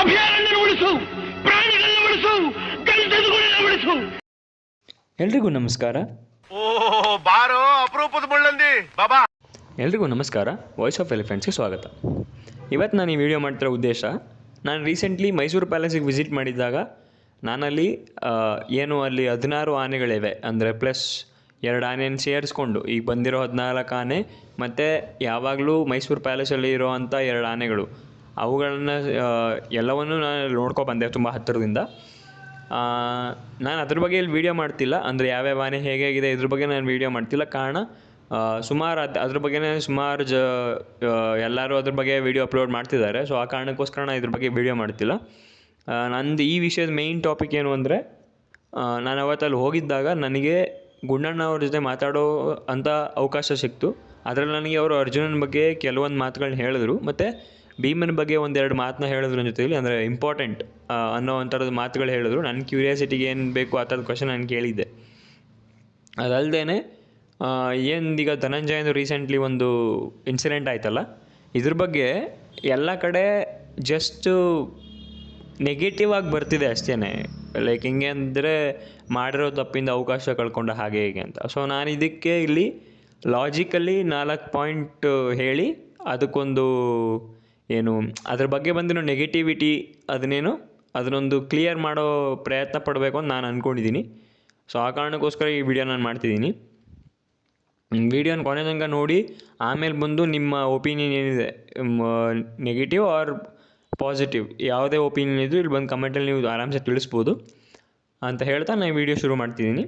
ಅಭಯಾರಣ್ಯ ಉಳಿಸು ಪ್ರಾಣಿಗಳನ್ನ ಉಳಿಸು ಗಂಧದಗುಳನ್ನ ಉಳಿಸು. ಎಲ್ರಿಗೂ ನಮಸ್ಕಾರ. ಓ ಬಾರೋ ಅಪರೂಪದ ಮುಳ್ಳಂದಿ. ಬಾಬಾ. ಎಲ್ರಿಗೂ ನಮಸ್ಕಾರ. ವಾಯ್ಸ್ ಆಫ್ ಎಲಿಫೆಂಟ್ಸ್ಗೆ ಸ್ವಾಗತ. ಇವತ್ತು ನಾನು ಈ ವಿಡಿಯೋ ಮಾಡ್ತಿರೋ ಉದ್ದೇಶ ನಾನು ರೀಸೆಂಟ್ಲಿ ಮೈಸೂರು ಪ್ಯಾಲೇಸಿಗೆ ವಿಸಿಟ್ ಮಾಡಿದ್ದಾಗ ನಾನಲ್ಲಿ ಏನು ಅಲ್ಲಿ ಹದಿನಾರು ಆನೆಗಳಿವೆ. ಅಂದರೆ ಪ್ಲಸ್ ಎರಡು ಆನೆಯನ್ನು ಸೇರಿಸ್ಕೊಂಡು ಈಗ ಬಂದಿರೋ ಹದಿನಾಲ್ಕು ಆನೆ ಮತ್ತು ಯಾವಾಗಲೂ ಮೈಸೂರು ಪ್ಯಾಲೇಸಲ್ಲಿ ಇರೋವಂಥ ಎರಡು ಆನೆಗಳು. ಅವುಗಳನ್ನ ಎಲ್ಲವನ್ನೂ ನಾನು ನೋಡ್ಕೊ ಬಂದೆ ತುಂಬ ಹತ್ತಿರದಿಂದ. ನಾನು ಅದ್ರ ಬಗ್ಗೆ ಇಲ್ಲಿ ವೀಡಿಯೋ ಮಾಡ್ತಿಲ್ಲ, ಅಂದರೆ ಯಾವ್ಯಾವ ಆನೆ ಹೇಗೆ ಹೇಗಿದೆ ಇದ್ರ ಬಗ್ಗೆ ನಾನು ವೀಡಿಯೋ ಮಾಡ್ತಿಲ್ಲ. ಕಾರಣ ಸುಮಾರು ಅದು, ಅದ್ರ ಬಗ್ಗೆನೇ ಸುಮಾರು ಜ ಎಲ್ಲರೂ ಅದ್ರ ಬಗ್ಗೆ ವೀಡಿಯೋ ಅಪ್ಲೋಡ್ ಮಾಡ್ತಿದ್ದಾರೆ. ಸೊ ಆ ಕಾರಣಕ್ಕೋಸ್ಕರ ನಾನು ಇದ್ರ ಬಗ್ಗೆ ವೀಡಿಯೋ ಮಾಡ್ತಿಲ್ಲ. ನಂದು ಈ ವಿಷಯದ ಮೇಯ್ನ್ ಟಾಪಿಕ್ ಏನು ಅಂದರೆ ನಾನು ಅವತ್ತಲ್ಲಿ ಹೋಗಿದ್ದಾಗ ನನಗೆ ಗುಂಡಣ್ಣ ಅವ್ರ ಜೊತೆ ಮಾತಾಡೋ ಅಂಥ ಅವಕಾಶ ಸಿಕ್ತು. ಅದರಲ್ಲಿ ನನಗೆ ಅವರು ಅರ್ಜುನನ ಬಗ್ಗೆ ಕೆಲವೊಂದು ಮಾತುಗಳನ್ನ ಹೇಳಿದ್ರು. ಮತ್ತು ಭೀಮನ ಬಗ್ಗೆ ಒಂದೆರಡು ಮಾತನ್ನ ಹೇಳಿದ್ರು ನನ್ನ ಜೊತೆಯಲ್ಲಿ, ಅಂದರೆ ಇಂಪಾರ್ಟೆಂಟ್ ಅನ್ನೋ ಒಂಥರದ ಮಾತುಗಳು ಹೇಳಿದ್ರು. ನನ್ನ ಕ್ಯೂರಿಯಾಸಿಟಿಗೆ ಏನು ಬೇಕು ಆ ಥರದ ಕ್ವಶನ್ ನಾನು ಕೇಳಿದ್ದೆ. ಅದಲ್ಲದೆ ಏನೀಗ ಈಗ ಧನಂಜಯಂದು ರೀಸೆಂಟ್ಲಿ ಒಂದು ಇನ್ಸಿಡೆಂಟ್ ಆಯ್ತಲ್ಲ? ಇದ್ರ ಬಗ್ಗೆ ಎಲ್ಲ ಕಡೆ ಜಸ್ಟ್ ನೆಗೆಟಿವ್ ಆಗಿ ಬರ್ತಿದೆ ಅಷ್ಟೇ ಲೈಕ್ ಹಿಂಗೆ ಅಂದರೆ ಮಾಡಿರೋ ತಪ್ಪಿಂದ ಅವಕಾಶ ಕಳ್ಕೊಂಡ ಹಾಗೆ ಹೀಗೆ ಅಂತ. ಸೊ ನಾನು ಇದಕ್ಕೆ ಇಲ್ಲಿ ಲಾಜಿಕಲಿ ನಾಲ್ಕು ಪಾಯಿಂಟ್ ಹೇಳಿ, ಅದಕ್ಕೊಂದು ಏನು ಅದ್ರ ಬಗ್ಗೆ ಬಂದಿರೋ ನೆಗೆಟಿವಿಟಿ ಅದನ್ನೇನು ಅದನ್ನೊಂದು ಕ್ಲಿಯರ್ ಮಾಡೋ ಪ್ರಯತ್ನ ಪಡಬೇಕು ಅಂತ ನಾನು ಅಂದ್ಕೊಂಡಿದ್ದೀನಿ ಸೊ ಆ ಕಾರಣಕ್ಕೋಸ್ಕರ ಈ ವಿಡಿಯೋ ನಾನು ಮಾಡ್ತಿದ್ದೀನಿ ವಿಡಿಯೋನ ಕೊನೆ ತನಕ ನೋಡಿ ಆಮೇಲೆ ಬಂದು ನಿಮ್ಮ ಒಪಿನಿಯನ್ ಏನಿದೆ ನೆಗೆಟಿವ್ ಆರ್ ಪಾಸಿಟಿವ್ ಯಾವುದೇ ಒಪಿನಿಯನ್ ಇದ್ದರೂ ಇಲ್ಲಿ ಬಂದು ಕಮೆಂಟಲ್ಲಿ ನೀವು ಆರಾಮ್ಸೆ ತಿಳಿಸ್ಬೋದು. ಅಂತ ಹೇಳ್ತಾ ನಾನು ವಿಡಿಯೋ ಶುರು ಮಾಡ್ತಿದ್ದೀನಿ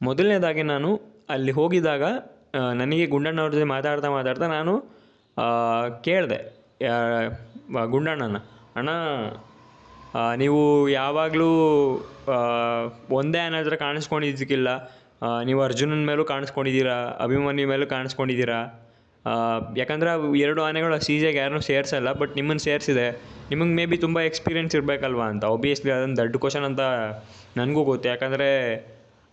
ಮೊದಲನೇದಾಗಿ ನಾನು ಅಲ್ಲಿ ಹೋಗಿದಾಗ ಆ, ನನಗೆ ಗುಂಡಣ್ಣವ್ರ ಜೊತೆ ಮಾತಾಡ್ತಾ ಮಾತಾಡ್ತಾ ನಾನು ಕೇಳಿದೆ. ಗುಂಡಣ್ಣನ. ಅಣ್ಣ ನೀವು ಯಾವಾಗಲೂ ಒಂದೇ ಹತ್ರ ಕಾಣಿಸ್ಕೊಂಡಿದ್ದಕ್ಕಿಲ್ಲ. ನೀವು ಅರ್ಜುನನ ಮೇಲೂ ಕಾಣಿಸ್ಕೊಂಡಿದ್ದೀರಾ? ಅಭಿಮನ್ಯು ಮೇಲೂ ಕಾಣಿಸ್ಕೊಂಡಿದ್ದೀರಾ? ಯಾಕಂದ್ರೆ ಎರಡು ಆನೆಗಳು ಸೀಜೆಗೆ ಯಾರನ್ನೂ ಸೇರಿಸಲ್ಲ, ಬಟ್ ನಿಮ್ಮನ್ನು ಸೇರಿಸಿದೆ. ನಿಮಗೆ ಮೇ ಬಿ ತುಂಬ ಎಕ್ಸ್ಪೀರಿಯೆನ್ಸ್ ಇರಬೇಕಲ್ವಾ ಅಂತ. ಒಬಿಯಸ್ಲಿ ಅದೊಂದು ದೊಡ್ಡ ಕ್ವಶನ್ ಅಂತ ನನಗೂ ಗೊತ್ತು. ಯಾಕಂದರೆ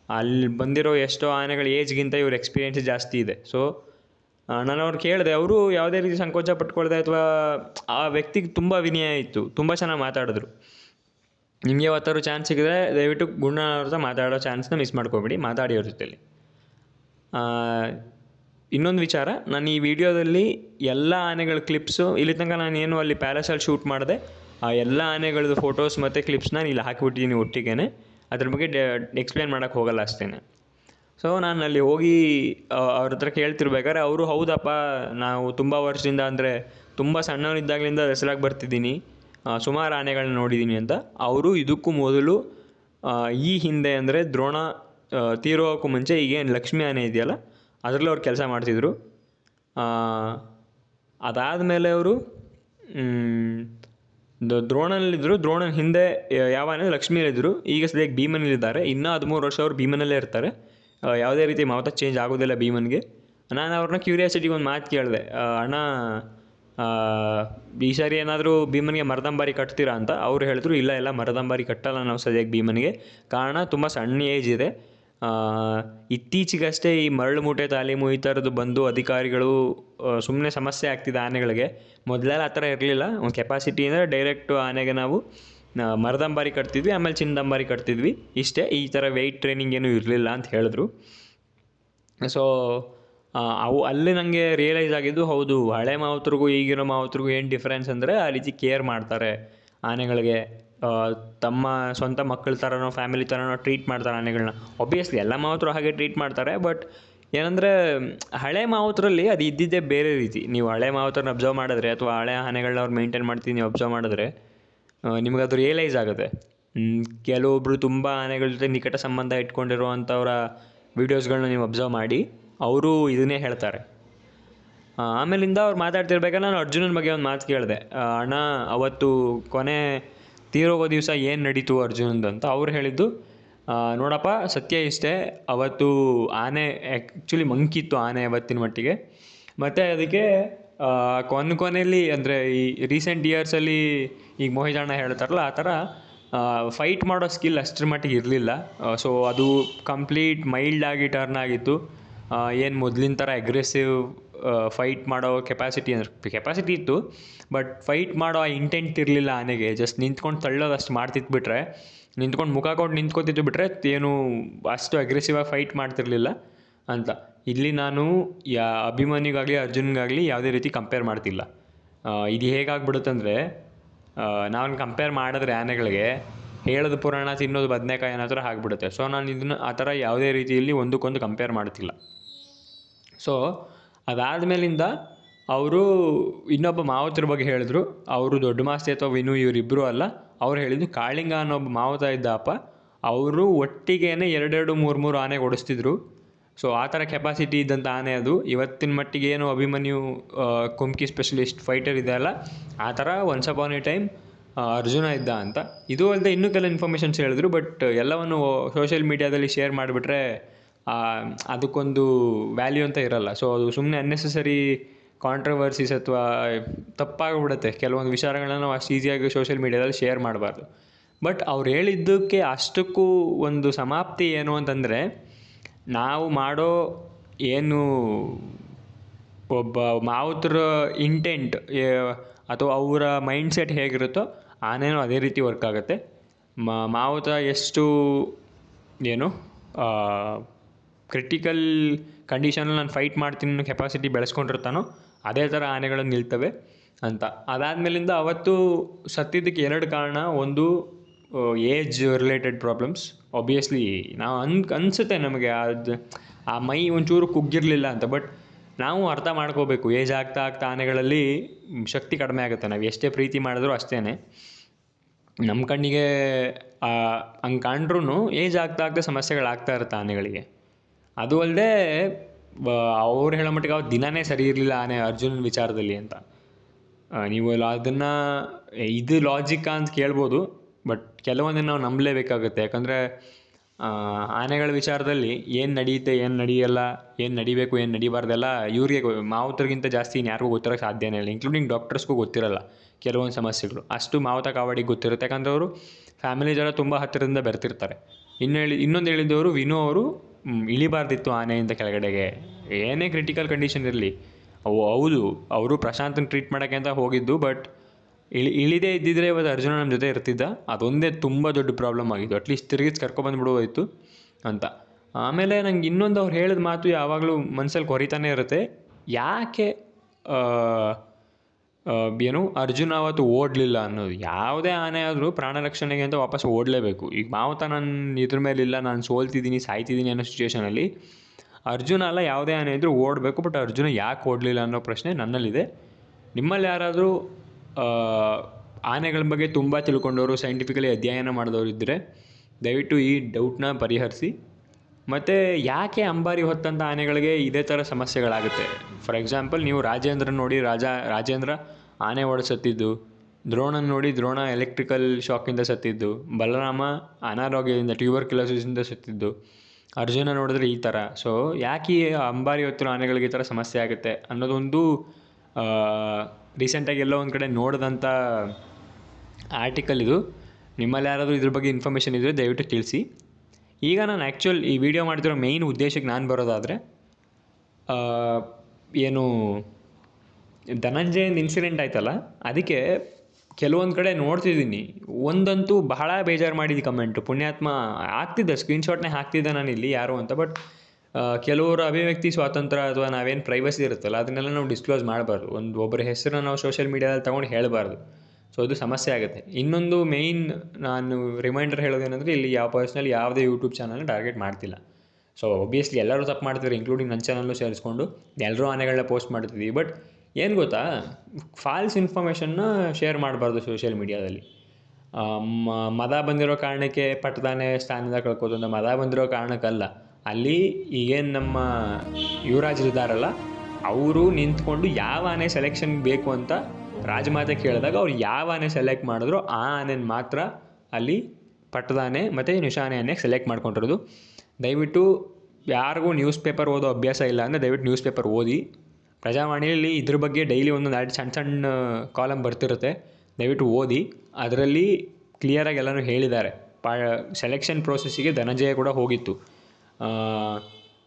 ಅಲ್ಲಿ ಬಂದಿರೋ ಎಷ್ಟೋ ಆನೆಗಳ ಏಜ್ಗಿಂತ ಇವ್ರ ಎಕ್ಸ್ಪೀರಿಯೆನ್ಸ್ ಜಾಸ್ತಿ ಇದೆ. ಸೊ ನಾನು ಅವ್ರು ಕೇಳಿದೆ, ಅವರು ಯಾವುದೇ ರೀತಿ ಸಂಕೋಚ ಪಟ್ಕೊಳ್ದೆ ಅಥವಾ ಆ ವ್ಯಕ್ತಿಗೆ ತುಂಬ ವಿನಯ ಇತ್ತು, ತುಂಬ ಚೆನ್ನಾಗಿ ಮಾತಾಡಿದ್ರು. ನಿಮಗೆ ಯಾವತ್ತಾದ್ರು ಚಾನ್ಸ್ ಸಿಕ್ಕಿದ್ರೆ ದಯವಿಟ್ಟು ಗುಣ ಅವ್ರ ಹತ್ರ ಮಾತಾಡೋ ಚಾನ್ಸ್ನ ಮಿಸ್ ಮಾಡ್ಕೋಬೇಡಿ, ಮಾತಾಡಿ ಅವ್ರ ಜೊತೆಲಿ. ಇನ್ನೊಂದು ವಿಚಾರ, ನಾನು ಈ ವಿಡಿಯೋದಲ್ಲಿ ಎಲ್ಲ ಆನೆಗಳ ಕ್ಲಿಪ್ಸು ಇಲ್ಲಿ ತನಕ ನಾನು ಏನು ಅಲ್ಲಿ ಪ್ಯಾಲೇಸಲ್ಲಿ ಶೂಟ್ ಮಾಡಿದೆ, ಆ ಎಲ್ಲ ಆನೆಗಳದ್ದು ಫೋಟೋಸ್ ಮತ್ತು ಕ್ಲಿಪ್ಸ್ನ ಇಲ್ಲಿ ಹಾಕಿಬಿಟ್ಟಿದ್ದೀನಿ ಒಟ್ಟಿಗೆ ಅದ್ರ ಬಗ್ಗೆ ಎಕ್ಸ್ಪ್ಲೇನ್ ಮಾಡೋಕ್ಕೆ ಹೋಗಲ್ಲ ಅಷ್ಟೇ ಸೊ ನಾನು ಅಲ್ಲಿ ಹೋಗಿ ಅವ್ರ ಹತ್ರ ಕೇಳ್ತಿರ್ಬೇಕಾದ್ರೆ ಅವರು, ಹೌದಪ್ಪ, ನಾವು ತುಂಬ ವರ್ಷದಿಂದ ಅಂದರೆ ತುಂಬ ಸಣ್ಣವನಿದ್ದಾಗಲಿಂದ ದಸರಾಗೆ ಬರ್ತಿದ್ದೀನಿ. ಸುಮಾರು ಆನೆಗಳನ್ನ ನೋಡಿದ್ದೀನಿ ಅಂತ. ಅವರು ಇದಕ್ಕೂ ಮೊದಲು ಈ ಹಿಂದೆ ಅಂದರೆ ದ್ರೋಣ ತೀರೋಕ್ಕೂ ಮುಂಚೆ ಈಗೇನು ಲಕ್ಷ್ಮೀ ಆನೆ ಇದೆಯಲ್ಲ, ಅದರಲ್ಲಿ ಅವ್ರು ಕೆಲಸ ಮಾಡ್ತಿದ್ರು. ಅದಾದಮೇಲೆ ಅವರು ದ್ರೋಣನಲ್ಲಿದ್ದರು ದ್ರೋಣನ ಹಿಂದೆ, ಯಾವ ಆನೆ? ಲಕ್ಷ್ಮಿಯಲ್ಲಿದ್ದರು ಈಗ ಸದ್ಯಕ್ಕೆ ಭೀಮನಲ್ಲಿದ್ದಾರೆ. ಇನ್ನೂ ಹದಿಮೂರು ವರ್ಷ ಅವರು ಭೀಮನಲ್ಲೇ ಇರ್ತಾರೆ. ಯಾವುದೇ ರೀತಿ ಮಾವತ ಚೇಂಜ್ ಆಗೋದಿಲ್ಲ ಭೀಮನ್ಗೆ. ನಾನು ಅವ್ರನ್ನ ಕ್ಯೂರಿಯಾಸಿಟಿಗೆ ಒಂದು ಮಾತು ಕೇಳಿದೆ. ಅಣ್ಣ ಈ ಸಾರಿ ಏನಾದರೂ ಭೀಮನಿಗೆ ಮರದಂಬಾರಿ ಕಟ್ತೀರಾ ಅಂತ ಅವ್ರು ಹೇಳಿದ್ರು, ಇಲ್ಲ ಇಲ್ಲ, ಮರದಂಬಾರಿ ಕಟ್ಟಲ್ಲ ನಾವು ಸದ್ಯಕ್ಕೆ ಭೀಮನಿಗೆ. ಕಾರಣ ತುಂಬ ಸಣ್ಣ ಏಜ್ ಇದೆ. ಇತ್ತೀಚೆಗಷ್ಟೇ ಈ ಮರಳು ಮೂಟೆ ತಾಲೀಮು ಈ ಥರದ್ದು ಬಂದು ಅಧಿಕಾರಿಗಳು ಸುಮ್ಮನೆ ಸಮಸ್ಯೆ ಆಗ್ತಿದೆ ಆನೆಗಳಿಗೆ. ಮೊದಲೆಲ್ಲ ಆ ಥರ ಇರಲಿಲ್ಲ. ಒಂದು ಕೆಪಾಸಿಟಿ ಅಂದರೆ ಡೈರೆಕ್ಟು ಆನೆಗೆ ನಾವು ಮರದಂಬಾರಿ ಕಟ್ತಿದ್ವಿ, ಆಮೇಲೆ ಚಿನ್ನದಂಬಾರಿ ಕಟ್ತಿದ್ವಿ. ಇಷ್ಟೇ, ಈ ಥರ ವೆಯ್ಟ್ ಟ್ರೈನಿಂಗ್ ಏನೂ ಇರಲಿಲ್ಲ ಅಂತ ಹೇಳಿದ್ರು. ಸೊ ಅವು ಅಲ್ಲಿ ನನಗೆ ರಿಯಲೈಸ್ ಆಗಿದ್ದು, ಹೌದು, ಹಳೆ ಮಾವುತರಿಗೂ ಈಗಿರೋ ಮಾವುತರಿಗೂ ಏನು ಡಿಫ್ರೆನ್ಸ್ ಅಂದರೆ, ಆ ರೀತಿ ಕೇರ್ ಮಾಡ್ತಾರೆ. ಆನೆಗಳಿಗೆ ತಮ್ಮ ಸ್ವಂತ ಮಕ್ಕಳ ಥರನೋ ಫ್ಯಾಮಿಲಿ ಥರನೋ ಟ್ರೀಟ್ ಮಾಡ್ತಾರೆ ಆನೆಗಳನ್ನ ಒಬ್ವಿಯಸ್ಲಿ ಎಲ್ಲ ಮಾವುತರು ಹಾಗೆ ಟ್ರೀಟ್ ಮಾಡ್ತಾರೆ ಬಟ್ ಏನಂದರೆ, ಹಳೆ ಮಾವುತರಲ್ಲಿ ಅದು ಇದ್ದಿದ್ದೇ ಬೇರೆ ರೀತಿ. ನೀವು ಹಳೆ ಮಾವುತರನ್ನ ಅಬ್ಸರ್ವ್ ಮಾಡಿದ್ರೆ, ಅಥವಾ ಹಳೆ ಆನೆಗಳನ್ನ ಅವ್ರು ಮೇಂಟೈನ್ ಮಾಡ್ತೀನಿ ನೀವು ಅಬ್ಸರ್ವ್ ಮಾಡಿದ್ರೆ ನಿಮಗೆ ಅದು ರಿಯಲೈಸ್ ಆಗುತ್ತೆ? ಕೆಲವೊಬ್ಬರು ತುಂಬ ಆನೆಗಳ ಜೊತೆ ನಿಕಟ ಸಂಬಂಧ ಇಟ್ಕೊಂಡಿರುವಂಥವ್ರ ವೀಡಿಯೋಸ್ಗಳನ್ನ ನೀವು ಅಬ್ಸರ್ವ್ ಮಾಡಿ, ಅವರು ಇದನ್ನೇ ಹೇಳ್ತಾರೆ. ಆಮೇಲಿಂದ ಅವ್ರು ಮಾತಾಡ್ತಿರ್ಬೇಕಾದ್ರೆ ನಾನು ಅರ್ಜುನನ ಬಗ್ಗೆ ಒಂದು ಮಾತು ಕೇಳಿದೆ. ಅಣ್ಣ, ಅವತ್ತು ಕೊನೆ ತೀರೋಗೋ ದಿವಸ ಏನು ನಡೀತು ಅರ್ಜುನಂದು ಅಂತ ಅವ್ರು ಹೇಳಿದ್ದು ನೋಡಪ್ಪ, ಸತ್ಯ ಇಷ್ಟೇ, ಅವತ್ತು ಆನೆ ಆ್ಯಕ್ಚುಲಿ ಮಂಕಿತ್ತು ಆನೆ ಅವತ್ತಿನ ಮಟ್ಟಿಗೆ. ಮತ್ತು ಅದಕ್ಕೆ ಕೊನೆ ಕೊನೆಯಲ್ಲಿ ಅಂದರೆ ಈ ರೀಸೆಂಟ್ ಇಯರ್ಸಲ್ಲಿ ಈಗ ಮೋಹಿತಣ್ಣ ಹೇಳ್ತಾರಲ್ಲ, ಆ ಥರ ಫೈಟ್ ಮಾಡೋ ಸ್ಕಿಲ್ ಅಷ್ಟರ ಮಟ್ಟಿಗೆ ಇರಲಿಲ್ಲ. ಸೊ ಅದು ಕಂಪ್ಲೀಟ್ ಮೈಲ್ಡ್ ಆಗಿ ಟರ್ನ್ ಆಗಿತ್ತು. ಏನು ಮೊದಲಿನ ಥರ ಅಗ್ರೆಸಿವ್ ಫೈಟ್ ಮಾಡೋ ಕೆಪಾಸಿಟಿ ಅಂದರೆ ಕೆಪಾಸಿಟಿ ಇತ್ತು ಬಟ್ ಫೈಟ್ ಮಾಡೋ ಆ ಇಂಟೆಂಟ್ ಇರಲಿಲ್ಲ ಆನೆಗೆ. ಜಸ್ಟ್ ನಿಂತ್ಕೊಂಡು ತಳ್ಳೋದು ಅಷ್ಟು ಮಾಡ್ತಿತ್ತು ಬಿಟ್ಟರೆ ನಿಂತ್ಕೊಂಡು ಮುಖ ಕೊಟ್ಟು ನಿಂತ್ಕೋತಿದ್ದು ಬಿಟ್ಟರೆ ಏನು ಅಷ್ಟು ಅಗ್ರೆಸಿವ್ ಆಗಿ ಫೈಟ್ ಮಾಡ್ತಿರಲಿಲ್ಲ ಅಂತ. ಇಲ್ಲಿ ನಾನು ಯಾ ಅಭಿಮನ್ಯುಗಾಗಲಿ ಅರ್ಜುನ್ಗಾಗಲಿ ಯಾವುದೇ ರೀತಿ ಕಂಪೇರ್ ಮಾಡ್ತಿಲ್ಲ. ಇದು ಹೇಗಾಗ್ಬಿಡುತ್ತಂದರೆ ನಾನು ಕಂಪೇರ್ ಮಾಡಿದ್ರೆ ಆನೆಗಳಿಗೆ ಹೇಳೋದು ಪುರಾಣ, ತಿನ್ನೋದು ಬದನೆಕಾಯಿ ಅನ್ನೋ ಥರ ಆಗಿಬಿಡುತ್ತೆ. ಸೊ ನಾನು ಇದನ್ನು ಆ ಥರ ಯಾವುದೇ ರೀತಿಯಲ್ಲಿ ಒಂದಕ್ಕೊಂದು ಕಂಪೇರ್ ಮಾಡ್ತಿಲ್ಲ. ಸೊ ಅದಾದಮೇಲಿಂದ ಅವರು ಇನ್ನೊಬ್ಬ ಮಾವತರ ಬಗ್ಗೆ ಹೇಳಿದ್ರು. ಅವರು ದೊಡ್ಡ ಮಾಸ್ತಿ ಅಥವಾ ವಿನು ಇವರಿಬ್ಬರೂ ಅಲ್ಲ, ಅವ್ರು ಹೇಳಿದ್ದು ಕಾಳಿಂಗ ಅನ್ನೋ ಒಬ್ಬ ಮಾವತ ಇದ್ದಪ್ಪ ಅವರು ಒಟ್ಟಿಗೇನೆ ಎರಡೆರಡು ಮೂರು ಮೂರು ಆನೆಗೆ ಓಡಿಸ್ತಿದ್ರು. ಸೊ ಆ ಥರ ಕೆಪಾಸಿಟಿ ಇದ್ದಂಥ ಆನೆ ಅದು. ಇವತ್ತಿನ ಮಟ್ಟಿಗೆ ಏನು ಅಭಿಮನ್ಯು ಕುಮ್ಕಿ ಸ್ಪೆಷಲಿಸ್ಟ್ ಫೈಟರ್ ಇದೆ ಅಲ್ಲ, ಆ ಥರ once upon a time Arjuna ಇದ್ದ ಅಂತ. ಇದು ಅಲ್ಲದೆ ಇನ್ನೂ ಕೆಲ ಇನ್ಫಾರ್ಮೇಷನ್ಸ್ ಹೇಳಿದ್ರು ಬಟ್ ಎಲ್ಲವನ್ನು ಸೋಷಿಯಲ್ ಮೀಡ್ಯಾದಲ್ಲಿ ಶೇರ್ ಮಾಡಿಬಿಟ್ರೆ ಅದಕ್ಕೊಂದು ವ್ಯಾಲ್ಯೂ ಅಂತ ಇರಲ್ಲ. ಸೊ ಅದು ಸುಮ್ಮನೆ ಅನ್ನೆಸೆಸರಿ ಕಾಂಟ್ರವರ್ಸೀಸ್ ಅಥವಾ ತಪ್ಪಾಗಿಬಿಡುತ್ತೆ. ಕೆಲವೊಂದು ವಿಚಾರಗಳನ್ನ ನಾವು ಅಷ್ಟು ಈಸಿಯಾಗಿ ಸೋಷಿಯಲ್ ಮೀಡ್ಯಾದಲ್ಲಿ ಶೇರ್ ಮಾಡಬಾರ್ದು. ಬಟ್ ಅವ್ರು ಹೇಳಿದ್ದಕ್ಕೆ ಅಷ್ಟಕ್ಕೂ ಒಂದು ಸಮಾಪ್ತಿ ಏನು ಅಂತಂದರೆ ನಾವು ಮಾಡೋ ಏನು ಒಬ್ಬ ಮಾವುತರ ಇಂಟೆಂಟ್ ಅಥವಾ ಅವರ ಮೈಂಡ್ಸೆಟ್ ಹೇಗಿರುತ್ತೋ ಆನೇನು ಅದೇ ರೀತಿ ವರ್ಕ್ ಆಗುತ್ತೆ. ಮಾವುತ ಎಷ್ಟು ಏನು ಕ್ರಿಟಿಕಲ್ ಕಂಡೀಷನಲ್ಲಿ ನಾನು ಫೈಟ್ ಮಾಡ್ತೀನಿ ಅನ್ನೋ ಕೆಪಾಸಿಟಿ ಬೆಳೆಸ್ಕೊಂಡಿರ್ತಾನೋ ಅದೇ ಥರ ಆನೆಗಳು ನಿಲ್ತವೆ ಅಂತ. ಅದಾದಮೇಲಿಂದ ಅವತ್ತು ಸತ್ತಿದ್ದಕ್ಕೆ ಎರಡು ಕಾರಣ. ಒಂದು ಏಜ್ ರಿಲೇಟೆಡ್ ಪ್ರಾಬ್ಲಮ್ಸ್ ಒಬ್ವಿಯಸ್ಲಿ ನಾವು ಅನ್, ಅನಿಸುತ್ತೆ ನಮಗೆ ಅದು, ಆ ಮೈ ಒಂಚೂರು ಕುಗ್ಗಿರಲಿಲ್ಲ ಅಂತ ಬಟ್ ನಾವು ಅರ್ಥ ಮಾಡ್ಕೋಬೇಕು. ಏಜ್ ಆಗ್ತಾ ಆಗ್ತಾ ಆನೆಗಳಲ್ಲಿ ಶಕ್ತಿ ಕಡಿಮೆ ಆಗುತ್ತೆ. ನಾವು ಎಷ್ಟೇ ಪ್ರೀತಿ ಮಾಡಿದ್ರೂ ಅಷ್ಟೇ ನಮ್ಮ ಕಣ್ಣಿಗೆ ಹಂಗೆ ಕಂಡ್ರೂ ಏಜ್ ಆಗ್ತಾ ಆಗ್ತಾ ಸಮಸ್ಯೆಗಳಾಗ್ತಾ ಇರುತ್ತೆ ಆನೆಗಳಿಗೆ. ಅದು ಅಲ್ಲದೆ ಅವ್ರು ಹೇಳೋ ಮಟ್ಟಿಗೆ ಅವ್ರು ದಿನನೇ ಸರಿ ಇರಲಿಲ್ಲ ಆನೆ ಅರ್ಜುನ್ ವಿಚಾರದಲ್ಲಿ ಅಂತ. ನೀವು ಅದನ್ನು, ಇದು ಲಾಜಿಕ್ ಅಂತ ಕೇಳ್ಬೋದು. ಬಟ್ ಕೆಲವೊಂದನ್ನು ನಾವು ನಂಬಲೇಬೇಕಾಗುತ್ತೆ. ಯಾಕಂದರೆ ಆನೆಗಳ ವಿಚಾರದಲ್ಲಿ ಏನು ನಡೆಯುತ್ತೆ ಏನು ನಡೆಯಲ್ಲ, ಏನು ನಡಿಬೇಕು, ಏನು ನಡಿಬಾರ್ದೆಲ್ಲ ಇವ್ರಿಗೆ ಮಾವುತರಿಗಿಂತ ಜಾಸ್ತಿ ಯಾರಿಗೂ ಗೊತ್ತಿರೋಕ್ಕೆ ಸಾಧ್ಯನೇ ಇಲ್ಲ. ಇನ್ಕ್ಲೂಡಿಂಗ್ ಡಾಕ್ಟರ್ಸ್ಗೂ ಗೊತ್ತಿರಲ್ಲ ಕೆಲವೊಂದು ಸಮಸ್ಯೆಗಳು. ಅಷ್ಟು ಮಾವುತ ಕಾವಾಡಿಗೆ ಗೊತ್ತಿರುತ್ತೆ. ಯಾಕಂದರೆ ಅವರು ಫ್ಯಾಮಿಲಿ ಜನ ತುಂಬ ಹತ್ತಿರದಿಂದ ಬೆರ್ತಿರ್ತಾರೆ. ಇನ್ನು ಹೇಳಿ, ಇನ್ನೊಂದು ಹೇಳಿದವರು ವಿನು ಅವರು ಇಳಿಬಾರ್ದಿತ್ತು ಆನೆಯಿಂದ ಕೆಳಗಡೆಗೆ. ಏನೇ ಕ್ರಿಟಿಕಲ್ ಕಂಡೀಷನ್ ಇರಲಿ. ಅವು ಹೌದು, ಅವರು ಪ್ರಶಾಂತನ ಟ್ರೀಟ್ ಮಾಡೋಕ್ಕೆ ಅಂತ ಹೋಗಿದ್ದು ಬಟ್ ಇಳಿ, ಇಳಿದೇ ಇದ್ದಿದ್ರೆ ಇವತ್ತು ಅರ್ಜುನ ನಮ್ಮ ಜೊತೆ ಇರ್ತಿದ್ದ. ಅದೊಂದೇ ತುಂಬ ದೊಡ್ಡ ಪ್ರಾಬ್ಲಮ್ ಆಗಿದ್ದು ಅಟ್ಲೀಸ್ಟ್ ತಿರುಗಿಸಿ ಕರ್ಕೊಬಂದ್ಬಿಡೋಯಿತು ಅಂತ. ಆಮೇಲೆ ನಂಗೆ ಇನ್ನೊಂದು ಅವ್ರು ಹೇಳಿದ ಮಾತು ಯಾವಾಗಲೂ ಮನಸ್ಸಲ್ಲಿ ಕೊರಿತಾನೆ ಇರುತ್ತೆ. ಯಾಕೆ ಏನು, ಅರ್ಜುನ ಅವತ್ತು ಓಡಲಿಲ್ಲ ಅನ್ನೋದು? ಯಾವುದೇ ಆನೆ ಆದರೂ ಪ್ರಾಣ ರಕ್ಷಣೆಗೆ ಅಂತ ವಾಪಸ್ ಓಡಲೇಬೇಕು. ಈಗ ಮಾವುತ ನನ್ನ ಇದ್ರ ಮೇಲಿಲ್ಲ ನಾನು ಸೋಲ್ತಿದ್ದೀನಿ ಸಾಯ್ತಿದ್ದೀನಿ ಅನ್ನೋ ಸಿಚುವೇಷನಲ್ಲಿ ಅರ್ಜುನ ಅಲ್ಲ, ಯಾವುದೇ ಆನೆ ಇದ್ದರೂ ಓಡಬೇಕು ಬಟ್ ಅರ್ಜುನ ಯಾಕೆ ಓಡಲಿಲ್ಲ ಅನ್ನೋ ಪ್ರಶ್ನೆ ನನ್ನಲ್ಲಿದೆ. ನಿಮ್ಮಲ್ಲಿ ಯಾರಾದರೂ ಆನೆಗಳ ಬಗ್ಗೆ ತುಂಬ ತಿಳ್ಕೊಂಡವರು ಸೈಂಟಿಫಿಕಲಿ ಅಧ್ಯಯನ ಮಾಡಿದವರು ಇದ್ದರೆ ದಯವಿಟ್ಟು ಈ ಡೌಟ್ನ ಪರಿಹರಿಸಿ. ಮತ್ತು ಯಾಕೆ ಅಂಬಾರಿ ಹೊತ್ತಂಥ ಆನೆಗಳಿಗೆ ಇದೇ ಥರ ಸಮಸ್ಯೆಗಳಾಗುತ್ತೆ? ಫಾರ್ ಎಕ್ಸಾಂಪಲ್ ನೀವು ರಾಜೇಂದ್ರ ನೋಡಿ, ರಾಜ, ರಾಜೇಂದ್ರ ಆನೆ ಓಡಿಸತ್ತಿದ್ದು, ದ್ರೋಣನ ನೋಡಿ ದ್ರೋಣ ಎಲೆಕ್ಟ್ರಿಕಲ್ ಶಾಕಿಂದ ಸತ್ತಿದ್ದು, ಬಲರಾಮ ಅನಾರೋಗ್ಯದಿಂದ ಟ್ಯೂಬರ್ ಕಿಲೋಸಿಸಿಂದ ಸತ್ತಿದ್ದು, ಅರ್ಜುನ ನೋಡಿದ್ರೆ ಈ ಥರ ಸೊ ಯಾಕೆ ಅಂಬಾರಿ ಹೊತ್ತಿರೋ ಆನೆಗಳಿಗೆ ಈ ಥರ ಸಮಸ್ಯೆ ಆಗುತ್ತೆ ಅನ್ನೋದೊಂದು ರೀಸೆಂಟಾಗಿ ಎಲ್ಲೋ ಒಂದು ಕಡೆ ನೋಡಿದಂಥ ಆರ್ಟಿಕಲ್ ಇದು. ನಿಮ್ಮಲ್ಲಿ ಯಾರಾದರೂ ಇದ್ರ ಬಗ್ಗೆ ಇನ್ಫಾರ್ಮೇಷನ್ ಇದ್ದರೆ ದಯವಿಟ್ಟು ತಿಳಿಸಿ ಈಗ ನಾನು ಆ್ಯಕ್ಚುಲ್ ಈ ವಿಡಿಯೋ ಮಾಡ್ತಿರೋ ಮೇಯ್ನ್ ಉದ್ದೇಶಕ್ಕೆ ನಾನು ಬರೋದಾದರೆ ಏನು, ಧನಂಜಯನ್ ಇನ್ಸಿಡೆಂಟ್ ಆಯ್ತಲ್ಲ? ಅದಕ್ಕೆ ಕೆಲವೊಂದು ಕಡೆ ನೋಡ್ತಿದ್ದೀನಿ. ಒಂದಂತೂ ಬಹಳ ಬೇಜಾರು ಮಾಡಿದ ಕಮೆಂಟು ಪುಣ್ಯಾತ್ಮ ಹಾಕ್ತಿದ್ದೆ ಸ್ಕ್ರೀನ್ಶಾಟ್ನೇ ಹಾಕ್ತಿದ್ದೆ ನಾನು ಇಲ್ಲಿ ಯಾರು ಅಂತ. ಬಟ್ ಕೆಲವರು ಅಭಿವ್ಯಕ್ತಿ, ಸ್ವಾತಂತ್ರ್ಯ ಅಥವಾ ನಾವೇನು ಪ್ರೈವಸಿ ಇರುತ್ತಲ್ಲ, ಅದನ್ನೆಲ್ಲ ನಾವು ಡಿಸ್ಕ್ಲೋಸ್ ಮಾಡಬಾರ್ದು. ಒಂದು ಒಬ್ಬರ ಹೆಸರನ್ನ ನಾವು ಸೋಷಿಯಲ್ ಮೀಡಿಯಾದಲ್ಲಿ ತಗೊಂಡು ಹೇಳಬಾರ್ದು. ಸೊ ಅದು ಸಮಸ್ಯೆ ಆಗುತ್ತೆ. ಇನ್ನೊಂದು ಮೇಯ್ನ್ ನಾನು ರಿಮೈಂಡರ್ ಹೇಳೋದೇನೆಂದರೆ ಇಲ್ಲಿ ಯಾವ ಪರ್ಸ್ನಲ್ ಯಾವುದೇ ಯೂಟ್ಯೂಬ್ ಚಾನಲ್ನ ಟಾರ್ಗೆಟ್ ಮಾಡ್ತಿಲ್ಲ. ಸೊ ಒಬ್ವಿಯಸ್ಲಿ ಎಲ್ಲರೂ ತಪ್ಪು ಮಾಡ್ತಿದ್ರು ಇನ್ಕ್ಲೂಡಿಂಗ್ ನನ್ನ ಚಾನಲ್ಲು ಸೇರಿಸ್ಕೊಂಡು. ಎಲ್ಲರೂ ಆನೆಗಳನ್ನ ಪೋಸ್ಟ್ ಮಾಡ್ತಿದ್ದೀವಿ ಬಟ್ ಏನು ಗೊತ್ತಾ? ಫಾಲ್ಸ್ ಇನ್ಫಾರ್ಮೇಷನ್ನ ಶೇರ್ ಮಾಡಬಾರ್ದು ಸೋಷಿಯಲ್ ಮೀಡಿಯಾದಲ್ಲಿ ಮದ ಬಂದಿರೋ ಕಾರಣಕ್ಕೆ ಪಟ್ಟದಾನೆ ಸ್ಥಾನದ ಕಳ್ಕೋದು ಮದ ಬಂದಿರೋ ಕಾರಣಕ್ಕಲ್ಲ. ಅಲ್ಲಿ ಈಗೇನು ನಮ್ಮ ಯುವರಾಜರಿದ್ದಾರಲ್ಲ ಅವರು ನಿಂತ್ಕೊಂಡು ಯಾವ ಆನೆ ಸೆಲೆಕ್ಷನ್ ಬೇಕು ಅಂತ ರಾಜಮಾತೆ ಕೇಳಿದಾಗ ಅವ್ರು ಯಾವ ಆನೆ ಸೆಲೆಕ್ಟ್ ಮಾಡಿದ್ರು, ಆ ಆನೆನ ಮಾತ್ರ ಅಲ್ಲಿ ಪಟ್ಟದಾನೆ ಮತ್ತು ನಿಶಾನೆ ಆನೆ ಸೆಲೆಕ್ಟ್ ಮಾಡ್ಕೊಂಡಿರೋದು. ದಯವಿಟ್ಟು ಯಾರಿಗೂ ನ್ಯೂಸ್ ಪೇಪರ್ ಓದೋ ಅಭ್ಯಾಸ ಇಲ್ಲ ಅಂದರೆ ದಯವಿಟ್ಟು ನ್ಯೂಸ್ ಪೇಪರ್ ಓದಿ. ಪ್ರಜಾವಾಣಿಯಲ್ಲಿ ಇದ್ರ ಬಗ್ಗೆ ಡೈಲಿ ಒಂದೊಂದು ಎರಡು ಸಣ್ಣ ಸಣ್ಣ ಕಾಲಮ್ ಬರ್ತಿರುತ್ತೆ. ದಯವಿಟ್ಟು ಓದಿ. ಅದರಲ್ಲಿ ಕ್ಲಿಯರಾಗಿ ಎಲ್ಲರೂ ಹೇಳಿದ್ದಾರೆ. ಪಾ ಸೆಲೆಕ್ಷನ್ ಪ್ರೋಸೆಸ್ಸಿಗೆ ಧನಂಜಯ ಕೂಡ ಹೋಗಿತ್ತು.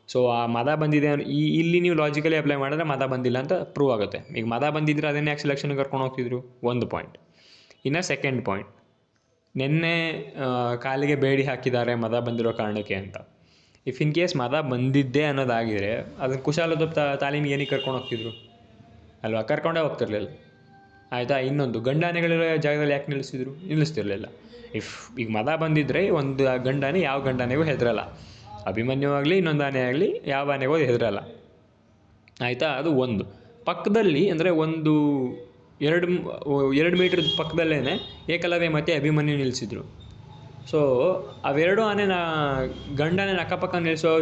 ಸೊ ಆ ಮದ ಬಂದಿದೆ ಈ, ಇಲ್ಲಿ ನೀವು ಲಾಜಿಕಲಿ ಅಪ್ಲೈ ಮಾಡಿದ್ರೆ ಮದ ಬಂದಿಲ್ಲ ಅಂತ ಪ್ರೂವ್ ಆಗುತ್ತೆ. ಈಗ ಮದ ಬಂದಿದ್ರೆ ಅದನ್ನೇ ಯಾಕೆ ಸೆಲೆಕ್ಷನ್ಗೆ ಕರ್ಕೊಂಡು ಹೋಗ್ತಿದ್ರು? ಒಂದು ಪಾಯಿಂಟ್ ಇನ್ನು ಸೆಕೆಂಡ್ ಪಾಯಿಂಟ್ ನಿನ್ನೆ ಕಾಲಿಗೆ ಬೇಡಿ ಹಾಕಿದ್ದಾರೆ ಮದ ಬಂದಿರೋ ಕಾರಣಕ್ಕೆ ಅಂತ. ಇಫ್ ಇನ್ ಕೇಸ್ ಮದ ಬಂದಿದ್ದೆ ಅನ್ನೋದಾಗಿದ್ರೆ ಅದನ್ನು ಕುಶಾಲದ ತಾಲೀಮಿಗೆ ಏನಕ್ಕೆ ಕರ್ಕೊಂಡು ಹೋಗ್ತಿದ್ರು? ಅಲ್ವಾ? ಕರ್ಕೊಂಡೇ ಹೋಗ್ತಿರ್ಲಿಲ್ಲ. ಆಯಿತಾ? ಇನ್ನೊಂದು, ಗಂಡಾನೆಗಳಿರೋ ಜಾಗದಲ್ಲಿ ಯಾಕೆ ನಿಲ್ಲಿಸಿದ್ರು? ನಿಲ್ಲಿಸ್ತಿರ್ಲಿಲ್ಲ. ಇಫ್ ಈಗ ಮದ ಬಂದಿದ್ದರೆ ಒಂದು ಗಂಡಾನೆ ಯಾವ ಗಂಡಾನೆಗೂ ಹೆದರಲ್ಲ. ಅಭಿಮನ್ಯು ಆಗಲಿ ಇನ್ನೊಂದು ಆನೆ ಆಗಲಿ ಯಾವ ಆನೆಗೂ ಹೆದರಲ್ಲ. ಆಯಿತಾ? ಅದು ಒಂದು. ಪಕ್ಕದಲ್ಲಿ ಅಂದರೆ ಒಂದು ಎರಡು ಎರಡು ಮೀಟ್ರ್ ಪಕ್ಕದಲ್ಲೇ ಏಕಲವ್ಯ ಮತ್ತು ಅಭಿಮನ್ಯು ನಿಲ್ಲಿಸಿದ್ರು ಸೊ ಅವೆರಡು ಆನೆನ, ಗಂಡನೇ ಅಕ್ಕಪಕ್ಕ ನಿಲ್ಲಿಸೋ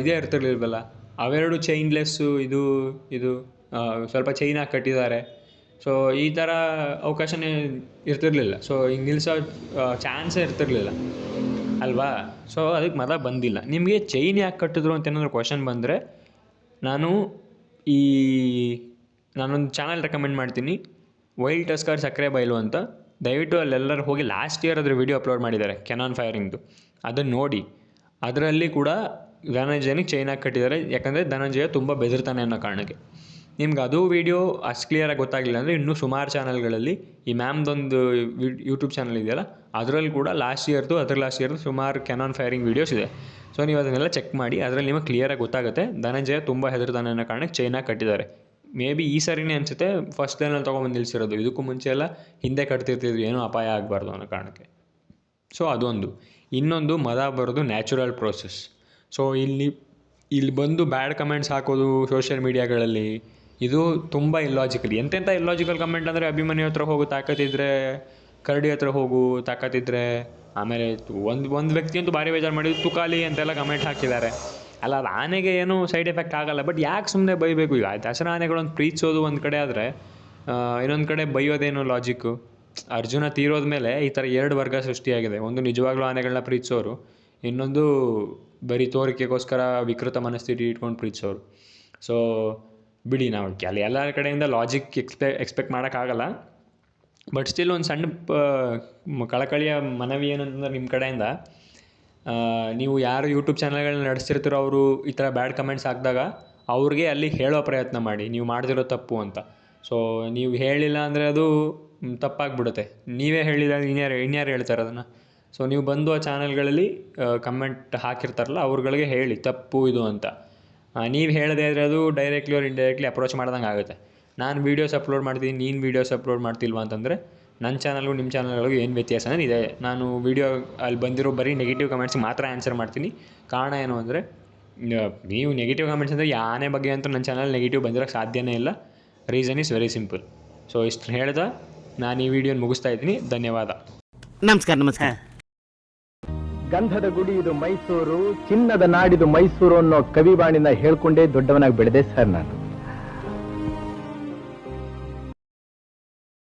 ಇದೇ ಇರ್ತಿರ್ಲಿಲ್ವಲ್ಲ? ಅವೆರಡು ಚೈನ್ಲೆಸ್ಸು ಇದು ಇದು ಸ್ವಲ್ಪ ಚೈನ್ ಹಾಕಿ ಕಟ್ಟಿದ್ದಾರೆ. ಸೊ ಈ ಥರ ಅವಕಾಶನೇ ಇರ್ತಿರ್ಲಿಲ್ಲ. ಸೊ ಹಿಂಗೆ ನಿಲ್ಲಿಸೋ ಚಾನ್ಸೇ ಇರ್ತಿರ್ಲಿಲ್ಲ. ಅಲ್ವಾ? ಸೊ ಅದಕ್ಕೆ ಮದ ಬಂದಿಲ್ಲ. ನಿಮಗೆ ಚೈನ್ ಯಾಕೆ ಕಟ್ಟಿದ್ರು ಅಂತ ಏನಾದರೂ ಕ್ವಶನ್ ಬಂದರೆ, ನಾನು ಈ, ನಾನೊಂದು ಚಾನಲ್ ರೆಕಮೆಂಡ್ ಮಾಡ್ತೀನಿ. ವೈಲ್ಡ್ ಟಸ್ಕರ್ ಸಕ್ಕರೆ ಬಯಲು ಅಂತ. ದಯವಿಟ್ಟು ಅಲ್ಲೆಲ್ಲರೂ ಹೋಗಿ ಲಾಸ್ಟ್ ಇಯರ್ ಅದ್ರ ವಿಡಿಯೋ ಅಪ್ಲೋಡ್ ಮಾಡಿದ್ದಾರೆ ಕೆನಾನ್ ಫೈರಿಂಗ್ದು ಅದನ್ನು ನೋಡಿ. ಅದರಲ್ಲಿ ಕೂಡ ಧನಂಜಯನಿಗೆ ಚೈನ್ ಹಾಕಿ ಕಟ್ಟಿದ್ದಾರೆ. ಯಾಕಂದರೆ ಧನಂಜಯ ತುಂಬ ಬೆದರ್ತಾನೆ ಅನ್ನೋ ಕಾರಣಕ್ಕೆ. ನಿಮ್ಗೆ ಅದು ವೀಡಿಯೋ ಅಷ್ಟು ಕ್ಲಿಯರಾಗಿ ಗೊತ್ತಾಗಲಿಲ್ಲ ಅಂದರೆ ಇನ್ನೂ ಸುಮಾರು ಚಾನಲ್ಗಳಲ್ಲಿ ಈ ಮ್ಯಾಮ್ದೊಂದು ಯೂಟ್ಯೂಬ್ ಚಾನಲ್ ಇದೆಯಲ್ಲ, ಅದರಲ್ಲಿ ಕೂಡ ಲಾಸ್ಟ್ ಇಯರ್ದು ಅದ್ರ ಲಾಸ್ಟ್ ಇಯರ್ದು ಸುಮಾರು ಕೆನಾನ್ ಫೈರಿಂಗ್ ವೀಡಿಯೋಸ್ ಇದೆ. ಸೊ ನೀವು ಅದನ್ನೆಲ್ಲ ಚೆಕ್ ಮಾಡಿ, ಅದರಲ್ಲಿ ನಿಮಗೆ ಕ್ಲಿಯರಾಗಿ ಗೊತ್ತಾಗುತ್ತೆ. ಧನಂಜಯ ತುಂಬ ಹೆದರ್ತಾನೆ ಅನ್ನೋ ಕಾರಣಕ್ಕೆ ಚೈನಾಗಿ ಕಟ್ಟಿದ್ದಾರೆ. ಮೇ ಬಿ ಈ ಸರಿನೇ ಅನಿಸುತ್ತೆ ಫಸ್ಟ್ ಲೈನಲ್ಲಿ ತೊಗೊಂಬಂದು ನಿಲ್ಲಿಸಿರೋದು ಇದಕ್ಕೂ ಮುಂಚೆ ಎಲ್ಲ ಹಿಂದೆ ಕಟ್ತಿರ್ತಿದ್ರು, ಏನೂ ಅಪಾಯ ಆಗಬಾರ್ದು ಅನ್ನೋ ಕಾರಣಕ್ಕೆ. ಸೊ ಅದೊಂದು. ಇನ್ನೊಂದು ಮದ ಬರೋದು ನ್ಯಾಚುರಲ್ ಪ್ರೋಸೆಸ್ ಸೊ ಇಲ್ಲಿ ಇಲ್ಲಿ ಬಂದು ಬ್ಯಾಡ್ ಕಮೆಂಟ್ಸ್ ಹಾಕೋದು ಸೋಷಿಯಲ್ ಮೀಡಿಯಾಗಳಲ್ಲಿ ಇದು ತುಂಬ ಇಲ್ಲಾಜಿಕಲ್ ಎಂತೆಂಥ ಇಲ್ಲಾಜಿಕಲ್ ಕಮೆಂಟ್ ಅಂದರೆ ಅಭಿಮನ್ಯು ಹತ್ರ ಹೋಗು, ತಾಕತ್ತಿದ್ರೆ ಕರಡಿ ಹತ್ರ ಹೋಗು, ತಾಕತ್ತಿದ್ರೆ ಆಮೇಲೆ ಒಂದು ಒಂದು ವ್ಯಕ್ತಿ ಅಂತೂ ಭಾರಿ ಬೇಜಾರು ಮಾಡಿದ್ದು ತುಕಾಲಿ ಅಂತೆಲ್ಲ ಕಮೆಂಟ್ ಹಾಕಿದ್ದಾರೆ. ಅಲ್ಲ, ಅದು ಆನೆಗೆ ಏನೂ ಸೈಡ್ ಎಫೆಕ್ಟ್ ಆಗಲ್ಲ ಬಟ್ ಯಾಕೆ ಸುಮ್ಮನೆ ಬೈಬೇಕು? ಈಗ ದಸರಾ ಆನೆಗಳೊಂದು ಪ್ರೀತಿಸೋದು ಒಂದು ಕಡೆ ಆದರೆ ಇನ್ನೊಂದು ಕಡೆ ಬೈಯೋದೇನು ಲಾಜಿಕ್ಕು ಅರ್ಜುನ ತೀರೋದ ಮೇಲೆ ಈ ಥರ ಎರಡು ವರ್ಗ ಸೃಷ್ಟಿಯಾಗಿದೆ. ಒಂದು ನಿಜವಾಗ್ಲೂ ಆನೆಗಳನ್ನ ಪ್ರೀತಿಸೋರು ಇನ್ನೊಂದು ಬರೀ ತೋರಿಕೆಗೋಸ್ಕರ ವಿಕೃತ ಮನಸ್ಥಿತಿ ಇಟ್ಕೊಂಡು ಪ್ರೀತಿಸೋರು ಸೊ ಬಿಡಿ ನಾವು ಅಲ್ಲಿ ಎಲ್ಲ ಕಡೆಯಿಂದ ಲಾಜಿಕ್ ಎಕ್ಸ್ಪೆ ಎಕ್ಸ್ಪೆಕ್ಟ್ ಮಾಡೋಕ್ಕಾಗಲ್ಲ ಬಟ್ ಸ್ಟಿಲ್ ಒಂದು ಸಣ್ಣ ಕಳಕಳಿಯ ಮನವಿ ಏನಂತಂದ್ರೆ ನಿಮ್ಮ ಕಡೆಯಿಂದ ನೀವು ಯಾರು ಯೂಟ್ಯೂಬ್ ಚಾನಲ್ಗಳನ್ನ ನಡೆಸ್ತಿರ್ತೀರೋ ಅವರು ಈ ಥರ ಬ್ಯಾಡ್ ಕಮೆಂಟ್ಸ್ ಹಾಕಿದಾಗ ಅವ್ರಿಗೆ ಅಲ್ಲಿ ಹೇಳೋ ಪ್ರಯತ್ನ ಮಾಡಿ. ನೀವು ಮಾಡಿದಿರೋ ತಪ್ಪು ಅಂತ. ಸೊ ನೀವು ಹೇಳಿಲ್ಲ ಅಂದರೆ ಅದು ತಪ್ಪಾಗಿಬಿಡುತ್ತೆ. ನೀವೇ ಹೇಳಿಲ್ಲ ಇನ್ಯಾರು ಇನ್ಯಾರು ಹೇಳ್ತಾರೆ ಅದನ್ನು? ಸೊ ನೀವು ಬಂದು ಆ ಚಾನಲ್ಗಳಲ್ಲಿ ಕಮೆಂಟ್ ಹಾಕಿರ್ತಾರಲ್ಲ, ಅವ್ರುಗಳಿಗೆ ಹೇಳಿ, ತಪ್ಪು ಇದು ಅಂತ. ನೀವು ಹೇಳದೇ ಇದ್ರೆ ಅದು ಡೈರೆಕ್ಟ್ಲಿ ಅವ್ರು ಇಂಡೈರೆಕ್ಟ್ಲಿ ಅಪ್ರೋಚ್ ಮಾಡ್ದಂಗೆ ಆಗುತ್ತೆ. ನಾನು ವೀಡಿಯೋಸ್ ಅಪ್ಲೋಡ್ ಮಾಡ್ತೀನಿ ನೀನು ವೀಡಿಯೋಸ್ ಅಪ್ಲೋಡ್ ಮಾಡ್ತಿಲ್ವ ಅಂತಂದರೆ ನನ್ನ ಚಾನಲ್ಗೂ ನಿಮ್ಮ ಚಾನಲ್ಗಳಿಗೂ ಏನು ವ್ಯತ್ಯಾಸ ಅಂದ್ರೆ ಇದೆ. ನಾನು ವೀಡಿಯೋ ಅಲ್ಲಿ ಬಂದಿರೋ ಬರೀ ನೆಗೆಟಿವ್ ಕಮೆಂಟ್ಸ್ಗೆ ಮಾತ್ರ ಆನ್ಸರ್ ಮಾಡ್ತೀನಿ. ಕಾರಣ ಏನು ಅಂದರೆ ನೀವು ನೆಗೆಟಿವ್ ಕಮೆಂಟ್ಸ್ ಅಂದರೆ ಯಾನೇ ಬಗ್ಗೆ ಅಂತೂ ನನ್ನ ಚಾನಲ್ ನೆಗೆಟಿವ್ ಬಂದಿರೋಕ್ಕೆ ಸಾಧ್ಯನೇ ಇಲ್ಲ. Reason is very simple so ಇಷ್ಟು ಹೇಳ್ದ ನಾನು ಈ ವಿಡಿಯೋನ ಮುಗಿಸ್ತಾ ಇದ್ದೀನಿ. ಧನ್ಯವಾದ. ನಮಸ್ಕಾರ ನಮಸ್ಕಾರ. ಗಂಧದ ಗುಡಿ ಇದು ಮೈಸೂರು ಚಿನ್ನದ ನಾಡಿದು ಮೈಸೂರು ಅನ್ನೋ ಕವಿವಾಣಿನ ಹೇಳ್ಕೊಂಡೇ ದೊಡ್ಡವನಾಗಿ ಬೆಳೆದೆ ಸರ್ ನಾನು.